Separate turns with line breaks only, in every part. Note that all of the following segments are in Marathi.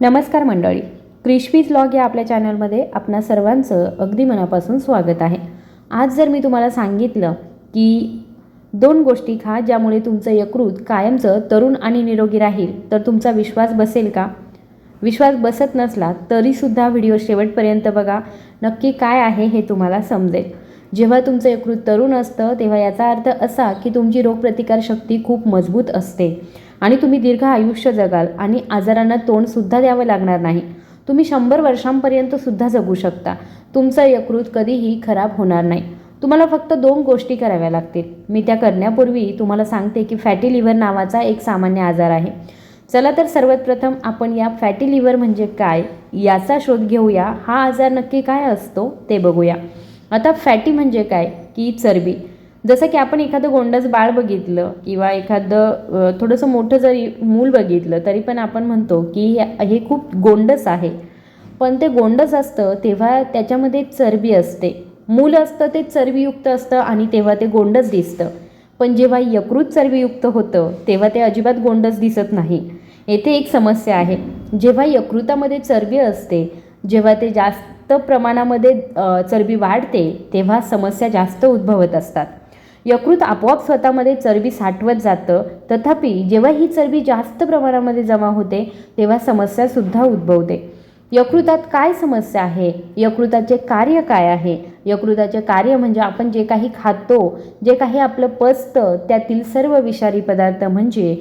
नमस्कार मंडळी. क्रिशवीज लॉग या आपल्या चॅनलमध्ये आपणा सर्वांचं अगदी मनापासून स्वागत आहे. आज जर मी तुम्हाला सांगितलं की दोन गोष्टी खा ज्यामुळे तुमचं यकृत कायमचं तरुण आणि निरोगी राहील तर तुमचा विश्वास बसेल का? विश्वास बसत नसला तरीसुद्धा व्हिडिओ शेवटपर्यंत बघा. नक्की काय आहे हे तुम्हाला समजेल. जेव्हा तुमचं यकृत तरुण असतं तेव्हा याचा अर्थ असा की तुमची रोगप्रतिकारशक्ती खूप मजबूत असते. आणि तुम्ही दीर्घ आयुष्य जगाल आणि आजारांना तोंडसुद्धा द्यावं लागणार नाही. तुम्ही शंभर वर्षांपर्यंत सुद्धा जगू शकता. तुमचं यकृत कधीही खराब होणार नाही. तुम्हाला फक्त दोन गोष्टी कराव्या लागतील. मी त्या करण्यापूर्वी तुम्हाला सांगते की फॅटी लिव्हर नावाचा एक सामान्य आजार आहे. चला तर सर्वात प्रथम आपण या फॅटी लिव्हर म्हणजे काय याचा शोध घेऊया. हा आजार नक्की काय असतो ते बघूया. आता फॅटी म्हणजे काय? की चरबी. जसं की आपण एखादं गोंडस बाळ बघितलं किंवा एखादं थोडंसं मोठं जरी मूल बघितलं तरी पण आपण म्हणतो की हे- हे खूप गोंडस आहे. पण ते गोंडस असतं तेव्हा त्याच्यामध्ये चरबी असते. मूल असतं ते चरबीयुक्त असतं आणि तेव्हा ते गोंडस दिसतं. पण जेव्हा यकृत चरबीयुक्त होतं तेव्हा ते अजिबात गोंडस दिसत नाही. येथे एक समस्या आहे. जेव्हा यकृतामध्ये चरबी असते जेव्हा ते जास्त प्रमाणामध्ये चरबी वाढते तेव्हा समस्या जास्त उद्भवत असतात. यकृत आपोआप स्वतःमध्ये चरबी साठवत जातं. तथापि जेव्हा ही चरबी जास्त प्रमाणामध्ये जमा होते तेव्हा समस्यासुद्धा उद्भवते. यकृतात काय समस्या आहे? यकृताचे कार्य काय आहे? यकृताचे कार्य म्हणजे आपण जे काही खातो जे काही आपलं पचतं त्यातील सर्व विषारी पदार्थ म्हणजे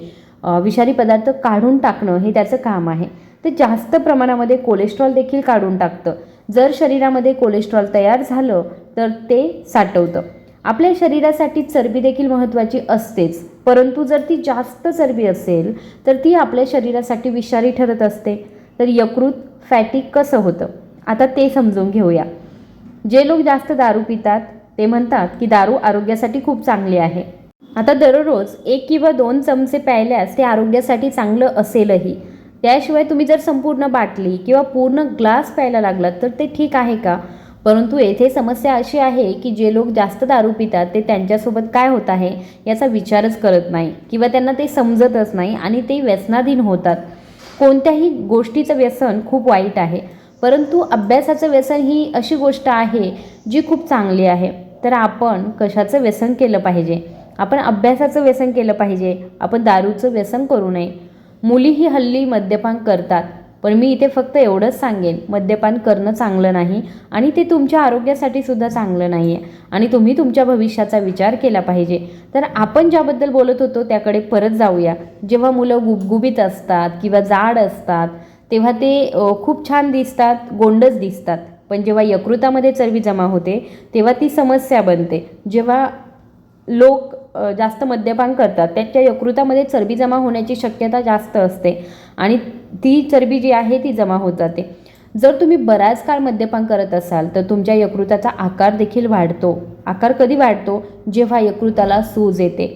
विषारी पदार्थ काढून टाकणं हे त्याचं काम आहे. ते जास्त प्रमाणामध्ये कोलेस्ट्रॉल देखील काढून टाकतं. जर शरीरामध्ये कोलेस्ट्रॉल तयार झालं तर ते साठवतं. आपल्या शरीरासाठी चरबी देखील महत्त्वाची असतेच. परंतु जर ती जास्त चरबी असेल तर ती आपल्या शरीरासाठी विषारी ठरत असते. तर यकृत फॅटी कसं होतं? आता ते समजून घेऊया. जे लोक जास्त दारू पितात ते म्हणतात की दारू आरोग्यासाठी खूप चांगली आहे. आता दररोज एक किंवा दोन चमचे प्यायल्यास ते आरोग्यासाठी चांगलं असेलही. त्याशिवाय तुम्ही जर संपूर्ण बाटली किंवा पूर्ण ग्लास प्यायला लागलात तर ते ठीक आहे का? परंतु येथे समस्या अशी आहे की जे लोक जास्त दारू पितात ते त्यांच्यासोबत काय होत आहे याचा विचारच करत नाही किंवा त्यांना ते समजतच नाही आणि ते व्यसनाधीन होतात. कोणत्याही गोष्टीचं व्यसन खूप वाईट आहे परंतु अभ्यासाचं व्यसन ही अशी गोष्ट आहे जी खूप चांगली आहे. तर आपण कशाचं व्यसन केलं पाहिजे? आपण अभ्यासाचं व्यसन केलं पाहिजे? आपण दारूचं व्यसन करू नये. मुलीही हल्ली मद्यपान करतात. पण मी इथे फक्त एवढंच सांगेन मद्यपान करणं चांगलं नाही आणि ते तुमच्या आरोग्यासाठी सुद्धा चांगलं नाही आहे आणि तुम्ही तुमच्या भविष्याचा विचार केला पाहिजे. तर आपण ज्याबद्दल बोलत होतो त्याकडे परत जाऊया. जेव्हा मुलं गुबगुबीत असतात किंवा जाड असतात तेव्हा ते खूप छान दिसतात गोंडच दिसतात. पण जेव्हा यकृतामध्ये चरबी जमा होते तेव्हा ती समस्या बनते. जेव्हा लोक जास्त मद्यपान करतात. त्याच्या यकृतामध्ये चरबी जमा होण्याची शक्यता जास्त असते आणि ती चरबी जी आहे ती जमा होत जाते. जर तुम्ही बराच काळ मद्यपान करत असाल तर तुमच्या यकृताचा आकार देखील वाढतो. आकार कधी वाढतो? जेव्हा यकृताला सूज येते.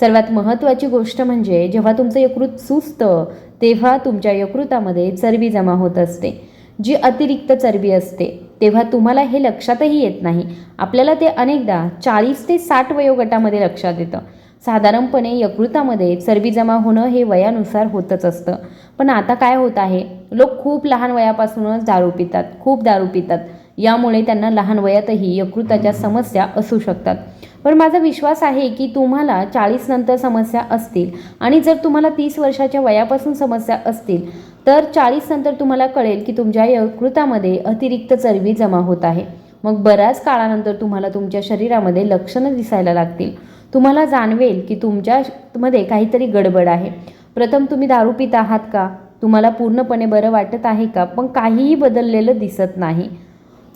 सर्वात महत्त्वाची गोष्ट म्हणजे जेव्हा तुमचं यकृत सुजतं तेव्हा तुमच्या यकृतामध्ये चरबी जमा होत असते. जी अतिरिक्त चरबी असते तेव्हा तुम्हाला हे लक्षातही येत नाही. आपल्याला ते अनेकदा चाळीस ते साठ वयोगटामध्ये लक्षात येतं. साधारणपणे यकृतामध्ये चरबी जमा होणं हे वयानुसार होतच असतं. पण आता काय होत आहे? लोक खूप लहान वयापासूनच दारू पितात खूप दारू पितात. यामुळे त्यांना लहान वयातही यकृताच्या समस्या असू शकतात. पण माझा विश्वास आहे की तुम्हाला चाळीस नंतर समस्या असतील. आणि जर तुम्हाला तीस वर्षाच्या वयापासून समस्या असतील तर चाळीस नंतर तुम्हाला कळेल की तुमच्या यकृतामध्ये अतिरिक्त चरबी जमा होत आहे. मग बऱ्याच काळानंतर तुम्हाला तुमच्या शरीरामध्ये लक्षणं दिसायला लागतील. तुम्हाला जाणवेल की तुमच्यामध्ये काहीतरी गडबड आहे. प्रथम तुम्ही दारू पित आहात का? तुम्हाला पूर्णपणे बरं वाटत आहे का? पण काहीही बदललेलं दिसत नाही.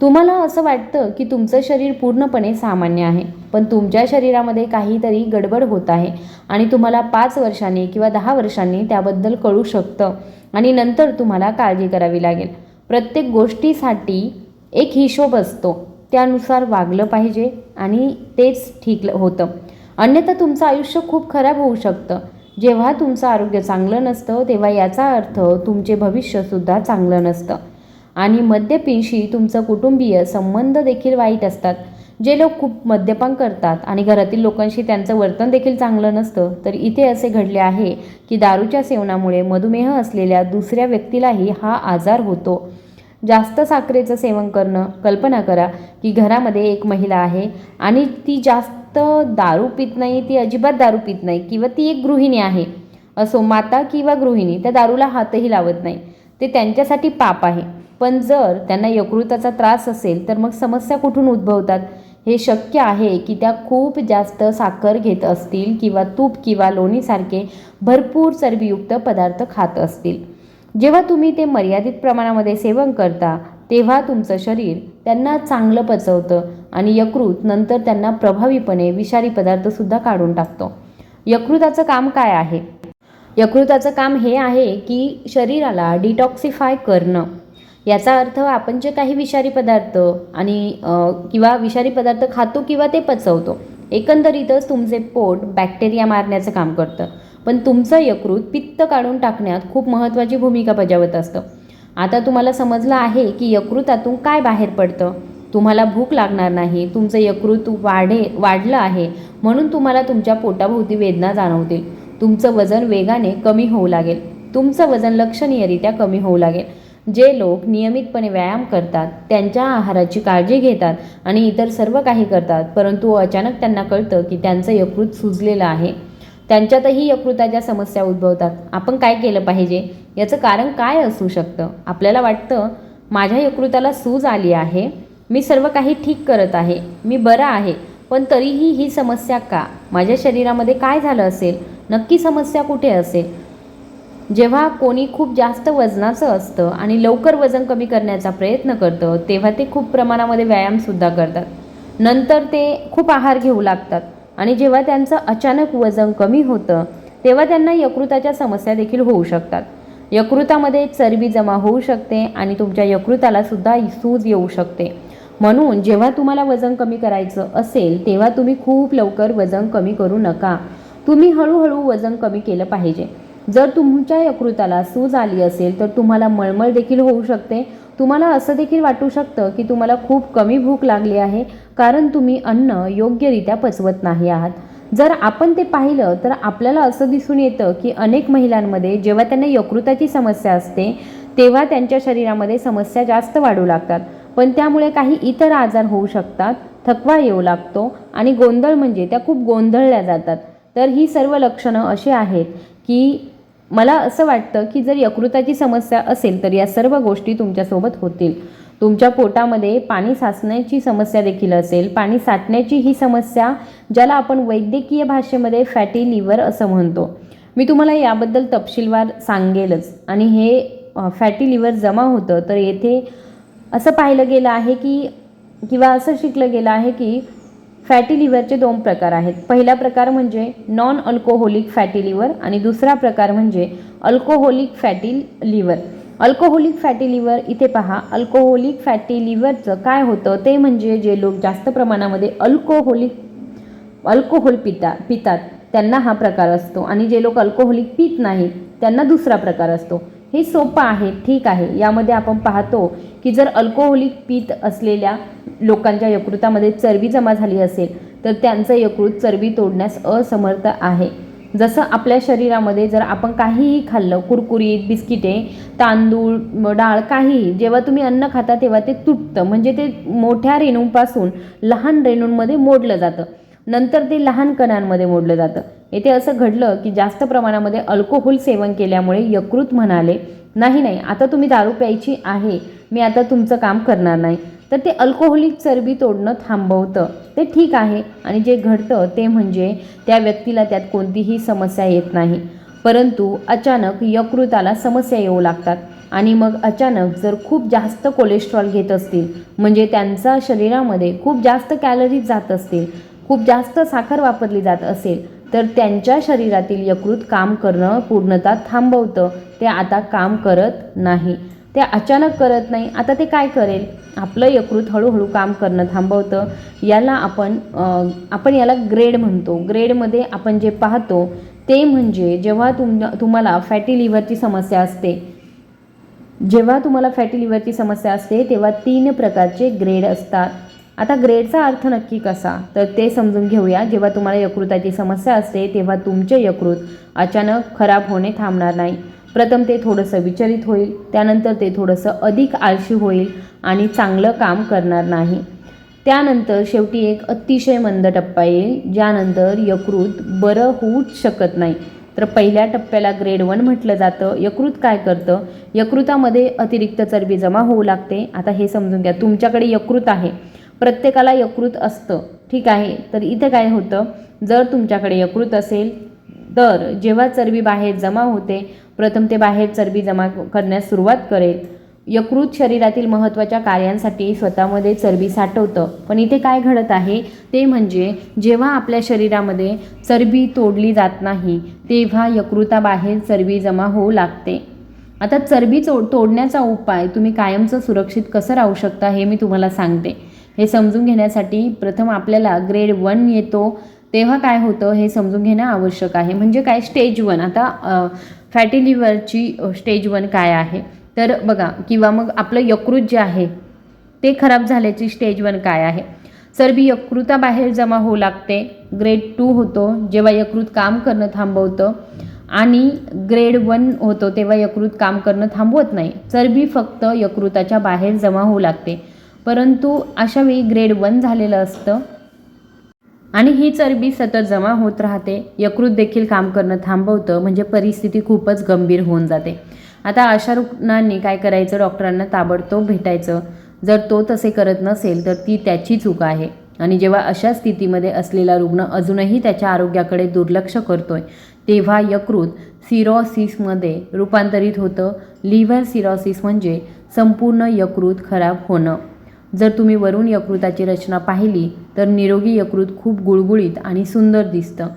तुम्हाला असं वाटतं की तुमचं शरीर पूर्णपणे सामान्य आहे पण तुमच्या शरीरामध्ये काहीतरी गडबड होत आहे आणि तुम्हाला पाच वर्षांनी किंवा दहा वर्षांनी त्याबद्दल कळू शकतं आणि नंतर तुम्हाला काळजी करावी लागेल. प्रत्येक गोष्टीसाठी एक हिशोब असतो त्यानुसार वागलं पाहिजे आणि तेच ठीक होतं. अन्यथा तुमचं आयुष्य खूप खराब होऊ शकतं. जेव्हा तुमचं आरोग्य चांगलं नसतं तेव्हा याचा अर्थ तुमचे भविष्यसुद्धा चांगलं नसतं. आणि मद्यपीशी तुमचं कुटुंबीय संबंध देखील वाईट असतात. जे लोक खूप मद्यपान करतात आणि घरातील लोकांशी त्यांचं वर्तन देखील चांगलं नसतं तर इथे असे घडले आहे की दारूच्या सेवनामुळे मधुमेह असलेल्या दुसऱ्या व्यक्तीलाही हा आजार होतो. जास्त साखरेचं सेवन करणं कल्पना करा की घरामध्ये एक महिला आहे आणि ती जास्त दारू पित नाही ती अजिबात दारू पित नाही किंवा ती एक गृहिणी आहे. असो माता किंवा गृहिणी त्या दारूला हातही लावत नाही. ते त्यांच्यासाठी पाप आहे. पण जर त्यांना यकृताचा त्रास असेल तर मग समस्या कुठून उद्भवतात? हे शक्य आहे की त्या खूप जास्त साखर घेत असतील किंवा तूप किंवा लोणीसारखे भरपूर चरबीयुक्त पदार्थ खात असतील. जेव्हा तुम्ही ते मर्यादित प्रमाणामध्ये सेवन करता तेव्हा तुमचं शरीर त्यांना चांगलं पचवतं आणि यकृत नंतर त्यांना प्रभावीपणे विषारी पदार्थसुद्धा काढून टाकतो. यकृताचं काम काय आहे? यकृताचं काम हे आहे की शरीराला डिटॉक्सिफाय करणं. याचा अर्थ आपण जे काही विषारी पदार्थ आणि किंवा विषारी पदार्थ खातो किंवा ते पचवतो एकंदरीतच तुमचे पोट बॅक्टेरिया मारण्याचं काम करतं. पण तुमचं यकृत पित्त काढून टाकण्यात खूप महत्त्वाची भूमिका बजावत असतं. आता तुम्हाला समजलं आहे की यकृतातून काय बाहेर पडतं? तुम्हाला भूक लागणार नाही तुमचं यकृत वाढे वाढलं आहे म्हणून तुम्हाला तुमच्या पोटाभोवती वेदना जाणवतील. तुमचं वजन वेगाने कमी होऊ लागेल. तुमचं वजन लक्षणीयरित्या कमी होऊ लागेल. जे लोक नियमितपणे व्यायाम करतात त्यांच्या आहाराची काळजी घेतात आणि इतर सर्व काही करतात परंतु अचानक त्यांना कळतं की त्यांचं यकृत सुजलेलं आहे. त्यांच्यातही यकृताच्या समस्या उद्भवतात. आपण काय केलं पाहिजे? याचं कारण काय असू शकतं? आपल्याला वाटतं माझ्या यकृताला सूज आली आहे मी सर्व काही ठीक करत आहे मी बरं आहे पण तरीही ही समस्या का? माझ्या शरीरामध्ये काय झालं असेल? नक्की समस्या कुठे असेल? जेव्हा कोणी खूप जास्त वजनाचं असतं आणि लवकर वजन कमी करण्याचा प्रयत्न करतं तेव्हा ते खूप प्रमाणामध्ये व्यायामसुद्धा करतात. नंतर ते खूप आहार घेऊ लागतात आणि जेव्हा त्यांचं अचानक वजन कमी होतं तेव्हा त्यांना यकृताच्या समस्या देखील होऊ शकतात. यकृतामध्ये चरबी जमा होऊ शकते आणि तुमच्या यकृतालासुद्धा सूज येऊ शकते. म्हणून जेव्हा तुम्हाला वजन कमी करायचं असेल तेव्हा तुम्ही खूप लवकर वजन कमी करू नका. तुम्ही हळूहळू वजन कमी केलं पाहिजे. जर तुमच्या यकृताला सूज आली असेल तर तुम्हाला मळमळ देखील होऊ शकते. तुम्हाला असं देखील वाटू शकतं की तुम्हाला खूप कमी भूक लागली आहे कारण तुम्ही अन्न योग्यरित्या पचवत नाही आहात. जर आपण ते पाहिलं तर आपल्याला असं दिसून येतं की अनेक महिलांमध्ये जेव्हा त्यांना यकृताची समस्या असते तेव्हा त्यांच्या शरीरामध्ये समस्या जास्त वाढू लागतात. पण त्यामुळे काही इतर आजार होऊ शकतात थकवा येऊ लागतो आणि गोंधळ म्हणजे त्या खूप गोंधळल्या जातात. तर ही सर्व लक्षणं अशी आहेत की मला असं वाटतं की जर यकृताची समस्या असेल तर या सर्व गोष्टी तुमच्यासोबत होतील. तुमच्या पोटामध्ये पाणी साचण्याची समस्या देखील असेल. पाणी साठण्याची ही समस्या ज्याला आपण वैद्यकीय भाषेमध्ये फॅटी लिव्हर असं म्हणतो. मी तुम्हाला याबद्दल तपशीलवार सांगेलच. आणि हे फॅटी लिव्हर जमा होतं तर येथे असं पाहिलं गेलं आहे की किंवा असं शिकलं गेलं आहे की फॅटी लिव्हरचे दोन प्रकार आहेत. पहिला प्रकार म्हणजे नॉन अल्कोहोलिक फॅटी लिव्हर आणि दुसरा प्रकार म्हणजे alcoholic fatty liver alcoholic fatty liver इथे पहा अल्कोहोलिक फॅटी लिव्हरचं काय होतं? ते म्हणजे जे लोक जास्त प्रमाणामध्ये अल्कोहोलिक अल्कोहोल पिता पितात त्यांना हा प्रकार असतो. आणि जे लोक अल्कोहोलिक पित नाहीत त्यांना दुसरा प्रकार असतो. हे सोपं आहे ठीक आहे. यामध्ये आपण पाहतो की जर अल्कोहोलिक पीत असलेल्या लोकांच्या यकृतामध्ये चरबी जमा झाली असेल तर त्यांचं यकृत चरबी तोडण्यास असमर्थ आहे. जसं आपल्या शरीरामध्ये जर आपण काहीही खाल्लं कुरकुरीत बिस्किटे तांदूळ डाळ काहीही जेव्हा तुम्ही अन्न खाता तेव्हा ते तुटतं. म्हणजे ते मोठ्या रेणूंपासून लहान रेणूंमध्ये मोडलं जातं. नंतर ते लहान कणांमध्ये मोडलं जातं. येथे असं घडलं की जास्त प्रमाणामध्ये अल्कोहोल सेवन केल्यामुळे यकृत म्हणाले नाही नाही आता तुम्ही दारू प्यायची आहे. मी आता तुमचं काम करणार नाही. तर ते अल्कोहोलिक चरबी तोडणं थांबवतं. ते ठीक आहे आणि जे घडतं ते म्हणजे त्या व्यक्तीला त्यात कोणतीही समस्या येत नाही. परंतु अचानक यकृताला समस्या येऊ लागतात आणि मग अचानक जर खूप जास्त कोलेस्ट्रॉल घेत असतील म्हणजे त्यांचा शरीरामध्ये खूप जास्त कॅलरीज जात असतील खूप जास्त साखर वापरली जात असेल तर त्यांच्या शरीरातील यकृत काम करणं पूर्णतः थांबवतं. ते आता काम करत नाही. ते अचानक करत नाही. आता ते काय करेल? आपलं यकृत हळूहळू काम करणं थांबवतं. याला आपण आपण याला ग्रेड म्हणतो. ग्रेडमध्ये आपण जे पाहतो ते म्हणजे जेव्हा तुम तुम्हाला फॅटी लिव्हरची समस्या असते जेव्हा तुम्हाला फॅटी लिव्हरची समस्या असते तेव्हा तीन प्रकारचे ग्रेड असतात. आता ग्रेडचा अर्थ नक्की कसा? तर ते समजून घेऊया. जेव्हा तुम्हाला यकृताची समस्या असते तेव्हा तुमचे यकृत अचानक खराब होणे थांबणार नाही. प्रथम ते थोडंसं विचलित होईल त्यानंतर ते थोडंसं अधिक आळशी होईल आणि चांगलं काम करणार नाही. त्यानंतर शेवटी एक अतिशय मंद टप्पा येईल ज्यानंतर यकृत बरं होऊच शकत नाही. तर पहिल्या टप्प्याला ग्रेड वन म्हटलं जातं. यकृत काय करतं? यकृतामध्ये अतिरिक्त चरबी जमा होऊ लागते. आता हे समजून घ्या. तुमच्याकडे यकृत आहे. प्रत्येकाला यकृत असतं. ठीक आहे? तर इथं काय होतं? जर तुमच्याकडे यकृत असेल तर जेव्हा चरबी बाहेर जमा होते प्रथम ते बाहेर चरबी जमा करण्यास सुरुवात करेल. यकृत शरीरातील महत्त्वाच्या कार्यांसाठी स्वतःमध्ये चरबी साठवतं. पण इथे काय घडत आहे? ते म्हणजे जेव्हा आपल्या शरीरामध्ये चरबी तोडली जात नाही तेव्हा यकृताबाहेर चरबी जमा होऊ लागते. आता चरबी चो तोडण्याचा उपाय तुम्ही कायमचं सुरक्षित कसं राहू शकता हे मी तुम्हाला सांगते. हे समजून घेण्यासाठी प्रथम आपल्याला ग्रेड वन येतो. तेव्हा काय होतं हे समजून घेणं आवश्यक आहे. म्हणजे काय? स्टेज वन आता फॅटी लिव्हरची स्टेज वन काय आहे? तर बघा किंवा मग आपलं यकृत जे आहे ते खराब झाल्याची स्टेज वन काय आहे? चरबी यकृताबाहेर जमा होऊ लागते. ग्रेड टू होतो जेव्हा यकृत काम करणं थांबवतं. आणि ग्रेड वन होतो तेव्हा यकृत काम करणं थांबवत नाही. चरबी फक्त यकृताच्या बाहेर जमा होऊ लागते. परंतु अशा वेळी ग्रेड वन झालेलं असतं. आणि ही चरबी सतत जमा होत राहते. यकृत देखील काम करणं थांबवतं. म्हणजे परिस्थिती खूपच गंभीर होऊन जाते. आता अशा रुग्णांनी काय करायचं? डॉक्टरांना ताबडतोब भेटायचं. जर तो तसे करत नसेल तर ती त्याची चूक आहे. आणि जेव्हा अशा स्थितीमध्ये असलेला रुग्ण अजूनही त्याच्या आरोग्याकडे दुर्लक्ष करतोय तेव्हा यकृत सिरॉसिसमध्ये रूपांतरित होतं. लिव्हर सिरॉसिस म्हणजे संपूर्ण यकृत खराब होणं. जर तुम्ही वरून यकृताची रचना पाहिली तर निरोगी यकृत खूप गुळगुळीत आणि सुंदर दिसतं.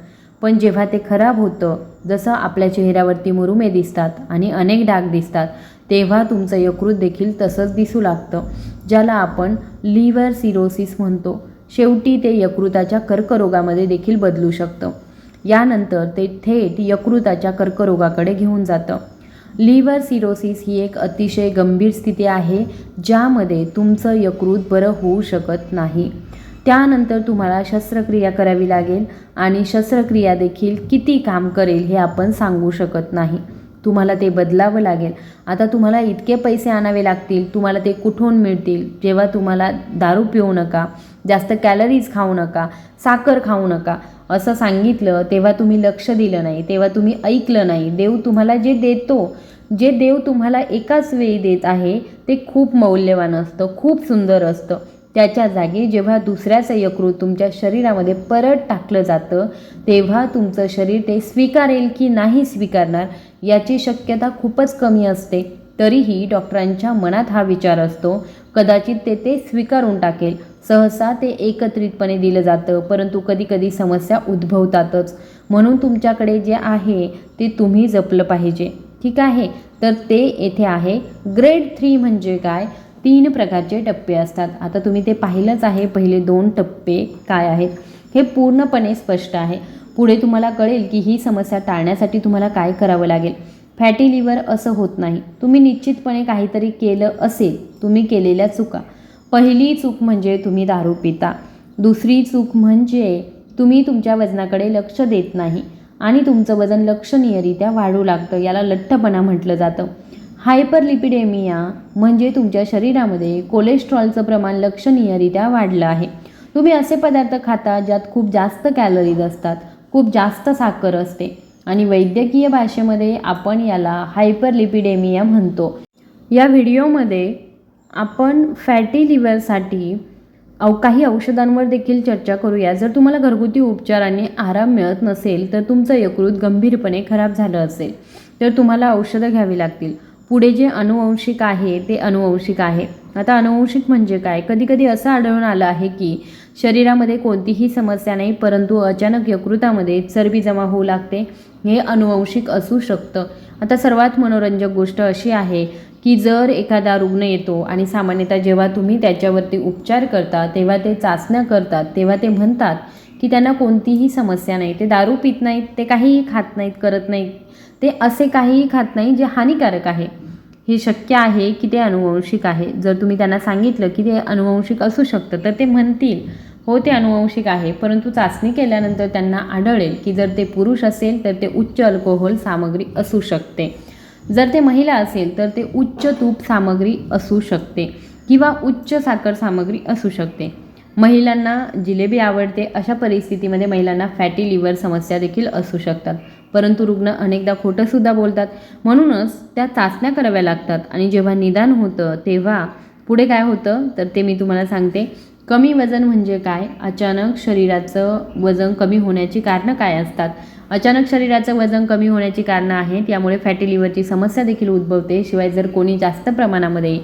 पण जेव्हा ते खराब होतं जसं आपल्या चेहऱ्यावरती मुरुमे दिसतात आणि अनेक डाग दिसतात तेव्हा तुमचं यकृत देखील तसंच दिसू लागतं ज्याला आपण लिव्हर सिरोसिस म्हणतो. शेवटी ते यकृताच्या कर्करोगामध्ये देखील बदलू शकतं. यानंतर ते थेट यकृताच्या कर्करोगाकडे घेऊन जातं. लिव्हर सिरोसिस ही एक अतिशय गंभीर स्थिती आहे ज्यामध्ये तुमचं यकृत बरं होऊ शकत नाही. त्यानंतर तुम्हाला शस्त्रक्रिया करावी लागेल आणि शस्त्रक्रिया देखील किती काम करेल हे आपण सांगू शकत नाही. तुम्हाला ते बदलावं लागेल. आता तुम्हाला इतके पैसे आणावे लागतील तुम्हाला ते कुठून मिळतील? जेव्हा तुम्हाला दारू पिऊ नका जास्त कॅलरीज खाऊ नका साखर खाऊ नका असं सांगितलं तेव्हा तुम्ही लक्ष दिलं नाही तेव्हा तुम्ही ऐकलं नाही. देव तुम्हाला जे देतो जे देव तुम्हाला एकाच वेळी देत आहे ते खूप मौल्यवान असतं खूप सुंदर असतं. त्याच्या जागी जेव्हा दुसऱ्याचं यकृत तुमच्या शरीरामध्ये परत टाकलं जातं तेव्हा तुमचं शरीर ते स्वीकारेल की नाही स्वीकारणार याची शक्यता खूपच कमी असते. तरीही डॉक्टरांच्या मनात हा विचार असतो कदाचित ते ते स्वीकारून टाकेल. सहसा ते एकत्रितपणे दिलं जातं परंतु कधीकधी समस्या उद्भवतातच. म्हणून तुमच्याकडे जे आहे ते तुम्ही जपलं पाहिजे. ठीक आहे? तर ते येथे आहे. ग्रेड थ्री म्हणजे काय? तीन प्रकारचे टप्पे असतात. आता तुम्ही ते पाहिलंच आहे पहिले दोन टप्पे काय आहेत? हे पूर्णपणे स्पष्ट आहे. पुढे तुम्हाला कळेल की ही समस्या टाळण्यासाठी तुम्हाला काय करावं लागेल. फॅटी लिव्हर असं होत नाही. तुम्ही निश्चितपणे काहीतरी केलं असेल. तुम्ही केलेल्या चुका. पहिली चूक म्हणजे तुम्ही दारू पिता. दुसरी चूक म्हणजे तुम्ही तुमच्या वजनाकडे लक्ष देत नाही आणि तुमचं वजन लक्षणीयरित्या वाढू लागतं. याला लठ्ठपणा म्हटलं जातं. हायपरलिपिडेमिया म्हणजे तुमच्या शरीरामध्ये कोलेस्ट्रॉलचं प्रमाण लक्षणीयरित्या वाढलं आहे. तुम्ही असे पदार्थ खाता ज्यात खूप जास्त कॅलरीज असतात खूप जास्त साखर असते. आणि वैद्यकीय भाषेमध्ये आपण याला हायपरलिपिडेमिया म्हणतो. या व्हिडिओमध्ये आपण फॅटी लिव्हरसाठी अव काही औषधांवर देखील चर्चा करूया. जर तुम्हाला घरगुती उपचाराने आराम मिळत नसेल तर तुमचं यकृत गंभीरपणे खराब झालं असेल तर तुम्हाला औषधं घ्यावी लागतील. पुढे जे अनुवंशिक आहे ते अनुवंशिक आहे. आता अनुवंशिक म्हणजे काय? कधीकधी असं आढळून आलं आहे की शरीरामध्ये कोणतीही समस्या नाही परंतु अचानक यकृतामध्ये चरबी जमा होऊ लागते. हे अनुवंशिक असू शकतं. आता सर्वात मनोरंजक गोष्ट अशी आहे की जर एखादा रुग्ण येतो आणि सामान्यतः जेव्हा तुम्ही त्याच्यावरती उपचार करता तेव्हा ते चाचण्या करतात तेव्हा ते म्हणतात की त्यांना कोणतीही समस्या नाही. ते दारू पित नाहीत ते काहीही खात नाहीत करत नाहीत. ते असे काहीही खात नाही जे हानिकारक आहे. हे शक्य आहे की ते अनुवंशिक आहे. जर तुम्ही त्यांना सांगितलं की ते अनुवंशिक असू शकतं तर ते म्हणतील हो ते अनुवंशिक आहे. परंतु चाचणी केल्यानंतर त्यांना आढळेल की जर ते पुरुष असेल तर ते उच्च अल्कोहोल सामग्री असू शकते. जर ते महिला असेल तर ते उच्च तूप सामग्री असू शकते किंवा उच्च साखर सामग्री असू शकते. महिलांना जिलेबी आवडते अशा परिस्थितीमध्ये महिलांना फॅटी लिव्हर समस्या देखील असू शकतात. परंतु रुग्ण अनेकदा खोटंसुद्धा बोलतात. म्हणूनच त्या चाचण्या कराव्या लागतात. आणि जेव्हा निदान होतं तेव्हा पुढे काय होतं? तर ते मी तुम्हाला सांगते. कमी वजन म्हणजे काय? अचानक शरीराचं वजन कमी होण्याची कारणं काय असतात? अचानक शरीराचं वजन कमी होण्याची कारणं आहेत. यामुळे फॅटी लिव्हरची समस्या देखील उद्भवते. शिवाय जर कोणी जास्त प्रमाणामध्ये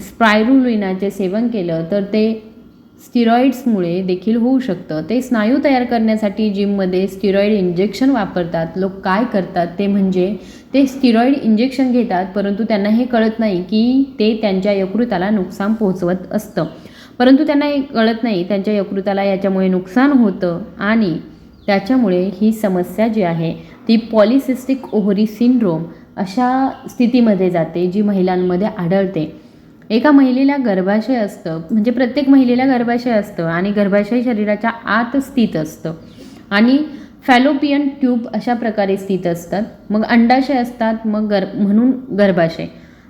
स्पायरुलिनाचे सेवन केलं तर ते स्टिरॉइड्समुळे देखील होऊ शकतं. ते स्नायू तयार करण्यासाठी जिममध्ये स्टिरॉईड इंजेक्शन वापरतात. लोक काय करतात ते म्हणजे ते स्टिरॉईड इंजेक्शन घेतात परंतु त्यांना हे कळत नाही की ते त्यांच्या यकृताला नुकसान पोहोचवत असतं. परंतु त्यांना हे कळत नाही त्यांच्या यकृताला याच्यामुळे नुकसान होतं आणि त्याच्यामुळे ही समस्या जी आहे ती पॉलिसिस्टिक ओव्हरी सिंड्रोम अशा स्थितीमध्ये जाते जी महिलांमध्ये आढळते. एका महिलेला गर्भाशय असतं म्हणजे प्रत्येक महिलेला गर्भाशय असतं आणि गर्भाशय शरीराच्या आत स्थित असतं. आणि फॅलोपियन ट्यूब अशा प्रकारे स्थित असतात. मग अंडाशय असतात मग गर म्हणून गर्भाशय.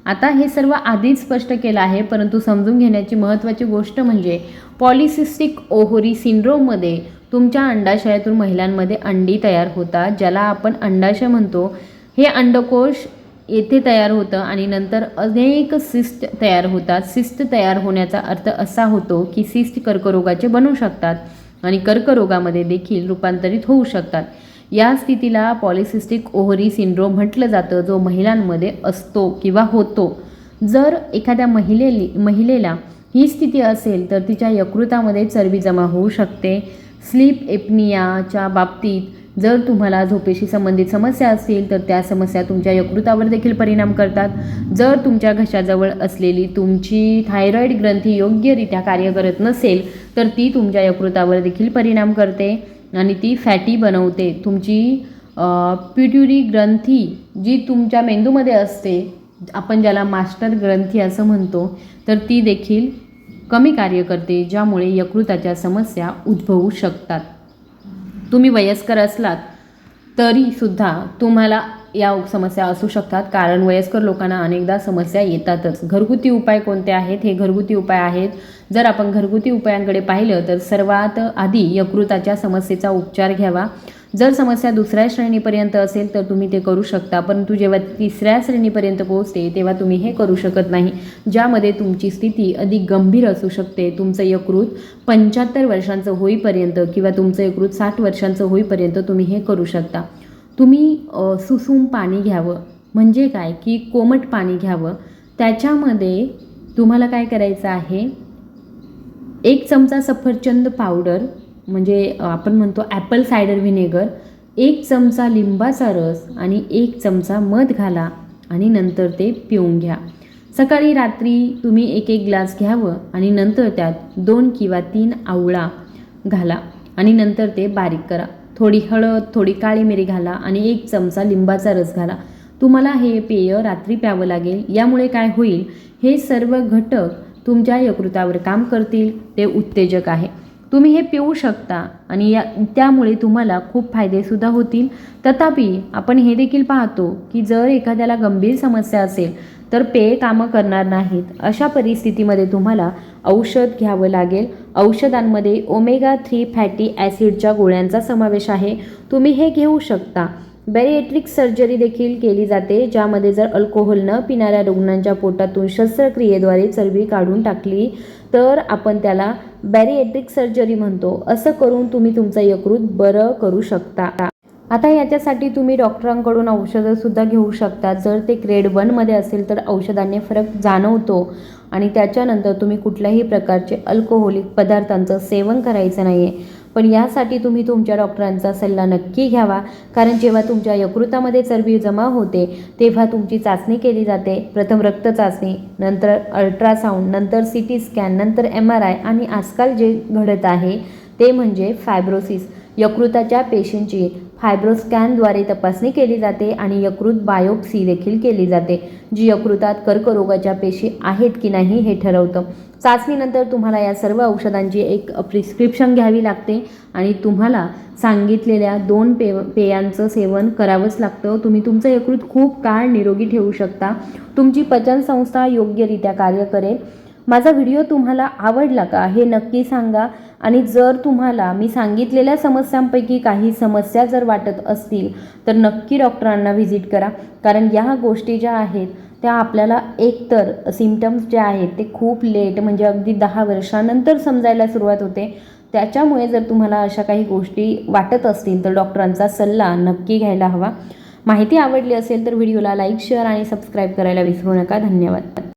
आता हे सर्व आधीच स्पष्ट केलं आहे परंतु समजून घेण्याची महत्त्वाची गोष्ट म्हणजे पॉलिसिस्टिक ओहोरी सिंड्रोममध्ये तुमच्या अंडाशयातून महिलांमध्ये अंडी तयार होतात ज्याला आपण अंडाशय म्हणतो. हे अंडकोश येथे तयार होतं आणि नंतर अनेक सिस्ट तयार होतात. सिस्ट तयार होण्याचा अर्थ असा होतो की सिस्ट कर्करोगाचे बनू शकतात आणि कर्करोगामध्ये देखील रूपांतरित होऊ शकतात. या स्थितीला पॉलिसिस्टिक ओव्हरी सिंड्रोम म्हटलं जातं जो महिलांमध्ये असतो किंवा होतो. जर एखाद्या महिलेली महिलेला ही स्थिती असेल तर तिच्या यकृतामध्ये चरबी जमा होऊ शकते. स्लीप एपनियाच्या बाबतीत जर तुम्हाला झोपेशी संबंधित समस्या असतील तर त्या समस्या तुमच्या यकृतावर देखील परिणाम करतात. जर तुमच्या घशाजवळ असलेली तुमची थायरॉईड ग्रंथी योग्यरित्या कार्य करत नसेल तर ती तुमच्या यकृतावर देखील परिणाम करते आणि ती फॅटी बनवते. तुमची पिट्युरी ग्रंथी जी तुमच्या मेंदूमध्ये असते आपण ज्याला मास्टर ग्रंथी असं म्हणतो तर ती देखील कमी कार्य करते ज्यामुळे यकृताच्या समस्या उद्भवू शकतात. तुम्ही वयस्कर असलात तरीसुद्धा तुम्हाला या समस्या असू शकतात. कारण वयस्कर लोकांना अनेकदा समस्या येतातच. घरगुती उपाय कोणते आहेत? हे घरगुती उपाय आहेत. जर आपण घरगुती उपायांकडे पाहिलं तर सर्वात आधी यकृताच्या समस्येचा उपचार घ्यावा. जर समस्या दुसऱ्या श्रेणीपर्यंत असेल तर तुम्ही ते करू शकता परंतु जेव्हा तिसऱ्या श्रेणीपर्यंत पोहोचते तेव्हा तुम्ही हे करू शकत नाही ज्यामध्ये तुमची स्थिती अधिक गंभीर असू शकते. तुमचं यकृत पंच्याहत्तर वर्षांचं होईपर्यंत किंवा तुमचं यकृत साठ वर्षांचं होईपर्यंत तुम्ही हे करू शकता. तुम्ही सुसूम पाणी घ्यावं. म्हणजे काय? की कोमट पाणी घ्यावं. त्याच्यामध्ये तुम्हाला काय करायचं आहे? एक चमचा सफरचंद पावडर म्हणजे आपण म्हणतो ॲपल सायडर व्हिनेगर एक चमचा लिंबाचा रस आणि एक चमचा मध घाला आणि नंतर ते पिऊन घ्या. सकाळी रात्री तुम्ही एक एक ग्लास घ्यावं आणि नंतर त्यात दोन किंवा तीन आवळा घाला आणि नंतर ते बारीक करा. थोडी हळद थोडी काळी मिरी घाला आणि एक चमचा लिंबाचा रस घाला. तुम्हाला हे पेय रात्री प्यावं लागेल. यामुळे काय होईल? हे सर्व घटक तुमच्या यकृतावर काम करतील. ते उत्तेजक आहे. तुम्ही हे पिऊ शकता आणि या त्यामुळे तुम्हाला खूप फायदेसुद्धा होतील. तथापि आपण हे देखील पाहतो की जर एखाद्याला गंभीर समस्या असेल तर पेय कामं करणार नाहीत. अशा परिस्थितीमध्ये तुम्हाला औषध घ्यावं लागेल. औषधांमध्ये ओमेगा थ्री फॅटी ॲसिडच्या गोळ्यांचा समावेश आहे. तुम्ही हे घेऊ शकता. बॅरिएट्रिक सर्जरी देखील केली जाते ज्यामध्ये जर अल्कोहोल न पिणाऱ्या रुग्णांच्या पोटातून शस्त्रक्रियेद्वारे चरबी काढून टाकली तर आपण त्याला बॅरिएट्रिक सर्जरी म्हणतो. असं करून तुम्ही तुमचं यकृत बरं करू शकता. आता याच्यासाठी तुम्ही डॉक्टरांकडून औषधंसुद्धा घेऊ शकता. जर ते ग्रेड वनमध्ये असेल तर औषधांनी फरक जाणवतो. आणि त्याच्यानंतर तुम्ही कुठल्याही प्रकारचे अल्कोहोलिक पदार्थांचं सेवन करायचं नाही आहे पण यासाठी तुम्ही तुमच्या डॉक्टरांचा सल्ला नक्की घ्यावा. कारण जेव्हा तुमच्या यकृतामध्ये चरबी जमा होते तेव्हा तुमची चाचणी केली जाते. प्रथम रक्त चाचणी नंतर अल्ट्रासाऊंड नंतर सी टी स्कॅन नंतर एम आर आय आणि आजकाल जे घडत आहे ते म्हणजे फायब्रोसिस. यकृताच्या पेशींची फायब्रोस्कॅनद्वारे तपासणी केली जाते आणि यकृत बायोप्सी देखील केली जाते जी यकृतात कर्करोगाच्या पेशी आहेत की नाही हे ठरवतं. चाचणीनंतर तुम्हाला या सर्व औषधांची एक प्रिस्क्रिप्शन घ्यावी लागते आणि तुम्हाला सांगितलेल्या दोन पे पेयांचं सेवन करावंच लागतं. तुम्ही तुमचं यकृत खूप काळ निरोगी ठेवू शकता. तुमची पचनसंस्था योग्यरित्या कार्य करेल. माझा व्हिडिओ तुम्हाला आवडला का हे नक्की सांगा. आणि जर तुम्हाला मी सांगितलेल्या समस्यांपैकी काही समस्या जर वाटत असतील तर नक्की डॉक्टरांना व्हिजिट करा. कारण या गोष्टी ज्या आहेत त्या आपल्याला एकतर सिमटम्स जे आहेत ते खूप लेट म्हणजे अगदी दहा वर्षानंतर समजायला सुरुवात होते. त्याच्यामुळे जर तुम्हाला अशा काही गोष्टी वाटत असतील तर डॉक्टरांचा सल्ला नक्की घ्यायला हवा. माहिती आवडली असेल तर व्हिडिओला लाईक शेअर आणि सबस्क्राईब करायला विसरू नका. धन्यवाद.